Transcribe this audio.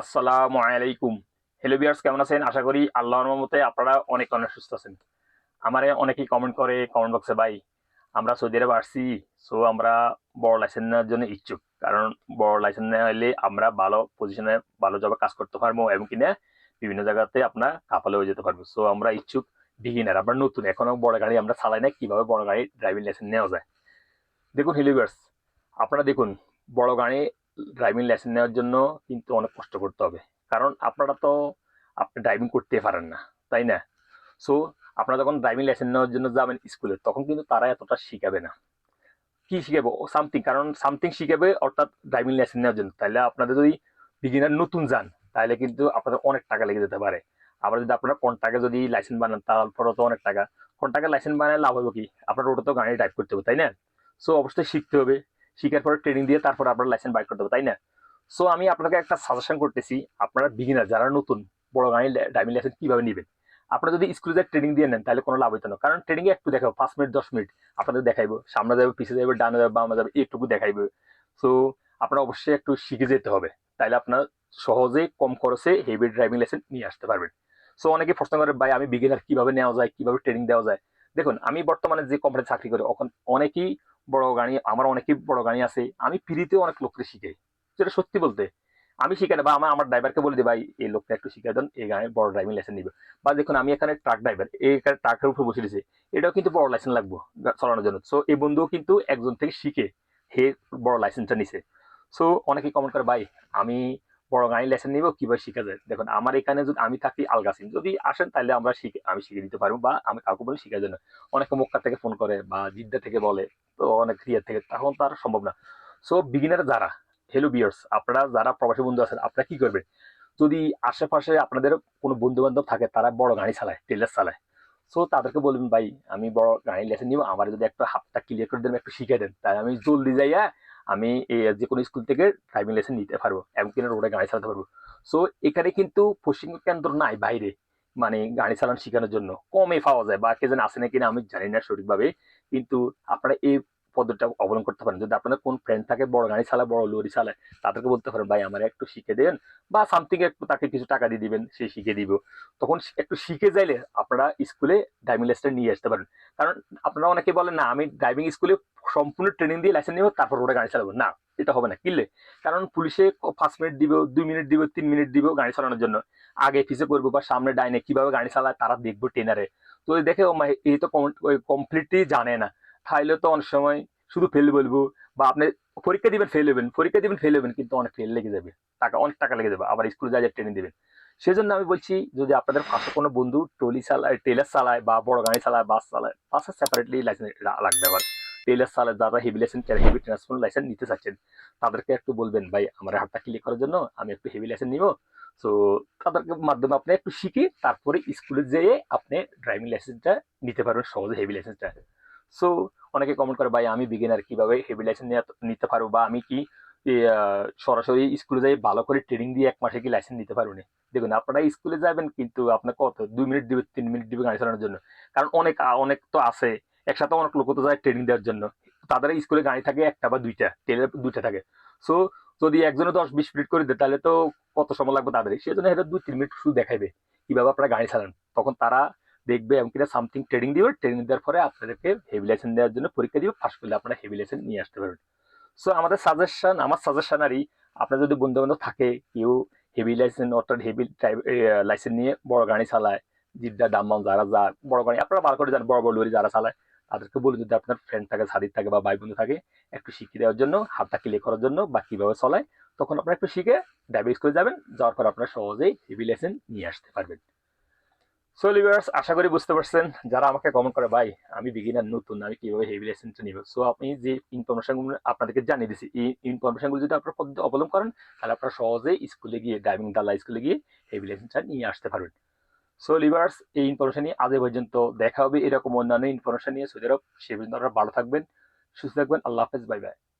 আসসালামু আলাইকুম। হ্যালো বিয়ার্স কেমন আছেন? আশা করি আল্লাহর মতে আপনারা অনেক অনেক সুস্থ আছেন। আমারে অনেকেই কমেন্ট করে কমেন্ট বক্সে ভাই, আমরা সৌদি আরব আসছি সো আমরা বড় লাইসেন্স নেওয়ার জন্য ইচ্ছুক। কারণ বড় লাইসেন্স নেওয়া হলে আমরা ভালো পজিশনে ভালো জবে কাজ করতে পারব এবং কিনা বিভিন্ন জায়গাতে আপনার কাপালে হয়ে যেতে পারব। সো আমরা ইচ্ছুক বিগিনার আমরা নতুন। এখনও বড় গাড়ি আমরা চালাই না কীভাবে বড় গাড়ি ড্রাইভিং লাইসেন্স নেওয়া যায়? দেখুন হিলিভার্স আপনারা দেখুন, বড় গাড়ি ড্রাইভিং লাইসেন্স নেওয়ার জন্য কিন্তু অনেক কষ্ট করতে হবে। কারণ আপনারা তো আপনি ড্রাইভিং করতে পারেন না, তাই না? সো আপনারা যখন ড্রাইভিং লাইসেন্স নেওয়ার জন্য যাবেন স্কুলে, তখন কিন্তু তারা এতটা শিখাবে না। কি শিখাবে? সামথিং কারণ সামথিং শিখাবে অর্থাৎ ড্রাইভিং লাইসেন্স নেওয়ার জন্য। তাহলে আপনাদের যদি বিগিনার নতুন যান, তাহলে কিন্তু আপনাদের অনেক টাকা লেগে যেতে পারে। আবার যদি আপনারা কন্টাকে যদি লাইসেন্স বানান তারপরে তো অনেক টাকা। কন্টাকে লাইসেন্স বানায় লাভ হবে কি? আপনার ওটা তো গাড়ি ড্রাইভ করতে হবে, তাই না? সো অবশ্যই শিখতে হবে। শিখার পরে ট্রেনিং দিয়ে তারপর আপনার লাইসেন্স বাইক করতে হবে তাই না? সো আমি আপনাকে একটা সাজেশন করতেছি, আপনারা বিগিনার যারা নতুন, বড় গাড়ি ড্রাইভিং লাইসেন্স কীভাবে নেবেন? আপনারা যদি স্কুলে যায় ট্রেনিং দিয়ে নেন, তাহলে কোনো লাভ হইতো না। কারণ ট্রেনিং একটু দেখাবো, পাঁচ মিনিট, দশ মিনিট আপনাদের দেখাইবো, সামনে যাবে পিছিয়ে যাবে, ডানে যাবে, বামে যাবে, এইটুকু দেখাইবে। সো আপনারা অবশ্যই একটু শিখে যেতে হবে তাহলে আপনার সহজে, কম খরচে হেভি ড্রাইভিং লাইসেন্স নিয়ে আসতে পারবেন। সো অনেকে প্রশ্ন করে, ভাই, আমি বিগিনার কীভাবে নেওয়া যায়, কীভাবে ট্রেনিং দেওয়া যায়? দেখুন, আমি বর্তমানে যে কোম্পানি চাকরি করি অনেকেই বড় গাড়ি আমার অনেকেই বড় গাড়ি আছে। আমি ফ্রিতে অনেক লোককে শিখাই। যেটা সত্যি বলতে, আমি শিখাই বা আমার আমার ড্রাইভারকে বলে দিই, ভাই, এই লোকটা একটু শিখাই দেন, এই গাড়ির বড় ড্রাইভিং লাইসেন্স নিবে। বা দেখুন, আমি এখানে ট্রাক ড্রাইভার এই ট্রাকের উপর বসে দিয়েছি এটাও কিন্তু বড় লাইসেন্স লাগবে চালানোর জন্য। সো এই বন্ধুও কিন্তু একজন থেকে শিখে, হে বড় লাইসেন্সটা নিছে। সো অনেকেই কমেন্ট করে, ভাই, আমি বড় গাড়ি লাইসেন্স নিব, কীভাবে শিখা যায়? দেখুন, আমার এখানে যদি, আমি থাকি আলগাসিম, যদি আসেন, তাহলে আমরা শিখে, আমি শিখে দিতে পারব, বা আমি কাউকে বলে শিখার জন্য। অনেকে মক্কা থেকে ফোন করে, বা জিদ্দা থেকে বলে অনেক রিয়ার থেকে তখন তার সম্ভব না। সো বিগিনার যারা হেলো বিয়ার্স আপনারা যারা প্রবাসী বন্ধু আছেন, আপনারা কি করবেন? যদি আশেপাশে আপনাদের কোনো বন্ধু বান্ধব থাকে, তারা বড় গাড়ি চালায় টেলার চালায়। সো তাদেরকে বলবেন, ভাই, আমি বড় গাড়ি লাইসেন্স নিব, আমার যদি একটা হাতটা ক্লিয়ার করে দেন, একটু শিখে দেন তাই আমি জলদি যাইয়া আমি যে কোনো স্কুল থেকে ড্রাইভিং লাইসেন্স নিতে পারব এবং কিনা রোডে গাড়ি চালাতে পারব। সো এখানে কিন্তু প্রশিক্ষণ কেন্দ্র নাই বাইরে। মানে গাড়ি চালানো শেখানোর জন্য কমে পাওয়া যায়, বা কে যেন আসে না কিনা আমি জানি না সঠিকভাবে। কিন্তু আপনারা এই পদ্ধতিটা অবলম্বন করতে পারেন। যদি আপনাদের কোন ফ্রেন্ড থাকে, বড় গাড়ি চালায়, বড় লরি চালায়, তাদেরকে বলতে পারেন, ভাই, আমার একটু শিখে দেন। বা সামথিং একটু তাকে কিছু টাকা দিয়ে দিবেন, সে শিখে দিব। তখন একটু শিখে যাইলে আপনারা স্কুলে ড্রাইভিং লাইসেন্স নিয়ে আসতে পারেন। কারণ আপনারা অনেকে বলেন, না, আমি ড্রাইভিং স্কুলে সম্পূর্ণ ট্রেনিং দিয়ে লাইসেন্স নিব, তারপর রোডে গাড়ি চালাবো। না। এটা হবে না, কিনলে। কারণ পুলিশে পাঁচ মিনিট দিব দুই মিনিট দিব তিন মিনিট দিব গাড়ি চালানোর জন্য। আগে পিছিয়ে করব বা সামনে ডাইনে কীভাবে গাড়ি চালায় তারা দেখব ট্রেনারে। তো দেখে এই তো কমপ্লিটলি জানে না। তাইলে তো অনেক সময় শুধু ফেল বলব বা আপনি পরীক্ষা দিবেন ফেল হবেন। পরীক্ষা দিবেন ফেল হবেন, কিন্তু অনেক ফেল লেগে যাবে। টাকা অনেক টাকা লেগে যাবে। আবার স্কুলে যা ট্রেনিং দেবেন। সেই জন্য আমি বলছি, যদি আপনাদের পাশে কোনো বন্ধু ট্রলি চালায় টেলার চালায় বা বড় গাড়ি চালায় বাস চালায় বাসে সেপারেটলি লাইসেন্স লাগবে আবার। টেলার চালায় যারা heavy licence heavy transport licence নিতে চাচ্ছেন। তাদেরকে একটু বলবেন, ভাই, আমার হাতটা ক্লিক করার জন্য আমি একটু হেভি লাইসেন্স নিব। সো তাদেরকে মাধ্যমে আপনি একটু শিখে তারপরে স্কুলে যেয়ে আপনি ড্রাইভিং লাইসেন্সটা নিতে পারবেন, সহজে হেভি লাইসেন্সটা সো অনেকে কমেন্ট করে, ভাই, আমি বিগিনার কীভাবে হেভি লাইসেন্স নিতে পারব বা আমি কি সরাসরি স্কুলে যাই ভালো করে ট্রেনিং দিয়ে এক মাসে কি লাইসেন্স নিতে পারব না? দেখুন, আপনারা স্কুলে যাবেন, কিন্তু আপনার কত? দুই মিনিট দিবে, তিন মিনিট দিবে গাড়ি চালানোর জন্য। কারণ অনেক অনেক তো আছে। একসাথে অনেক লোক তো যায় ট্রেনিং দেওয়ার জন্য। তাদের স্কুলে গাড়ি থাকে একটা বা দুইটা টেলের দুইটা থাকে। সো যদি একজনে দশ বিশ মিনিট করে দেয়, তাহলে তো কত সময় লাগবে তাদের? সেই জন্য এটা দুই তিন মিনিট শুধু দেখাবে কীভাবে আপনারা গাড়ি চালান। তখন তারা দেখবে কিনা সামথিং ট্রেনিং দিবে ট্রেনিং দেওয়ার পরে আপনাদেরকে হেভি লাইসেন্স দেওয়ার জন্য পরীক্ষা দিবে ফার্স্ট করলে আপনারা হেভি লাইসেন্স নিয়ে আসতে পারবেন। সো আমাদের সাজেশন আমার সাজেশন আরই আপনার যদি বন্ধু বান্ধব থাকে, কেউ হেভি লাইসেন্স অর্থাৎ হেভি লাইসেন্স নিয়ে বড় গাড়ি চালায়, জিদ্দা, দাম্মাম যারা যা, বড় গাড়ি, আপনারা ভালো করে জানেন বড় বড় লরি যারা চালায়। তাদেরকে বলে যদি আপনার ফ্রেন্ড থাকে সাদির থাকে বা ভাই বন্ধু থাকে, একটু শিখিয়ে দেওয়ার জন্য, হাতটা ক্লিক করার জন্য বা কীভাবে চলায়, তখন আপনারা একটু শিখে ড্রাইভিং স্কুলে যাবেন। যাওয়ার পর আপনারা সহজেই হেভি লাইসেন্স নিয়ে আসতে পারবেন। সো লিভার্স আশা করি বুঝতে পারছেন, যারা আমাকে কমেন্ট করে, ভাই, আমি বিগিনার নতুন, আমি কীভাবে হেভি লাইসেন্সটা নিব? সো আপনি যে ইনফরমেশনগুলো আপনাদেরকে জানিয়ে দিচ্ছি এই ইনফরমেশনগুলো যদি আপনার পদ্ধতি অবলম্বন করেন, তাহলে আপনারা সহজেই স্কুলে গিয়ে ড্রাইভিং দাল্লা স্কুলে গিয়ে হেভি লাইসেন্সটা নিয়ে আসতে পারবেন। সো লিভার্স এই ইনফরমেশন নিয়ে আজ পর্যন্ত দেখা হবে। এরকম অন্যান্য ইনফরমেশন নিয়ে। সৌদি আরব সে পর্যন্ত আপনারা ভালো থাকবেন, সুস্থ থাকবেন। আল্লাহ হাফেজ বাই বাই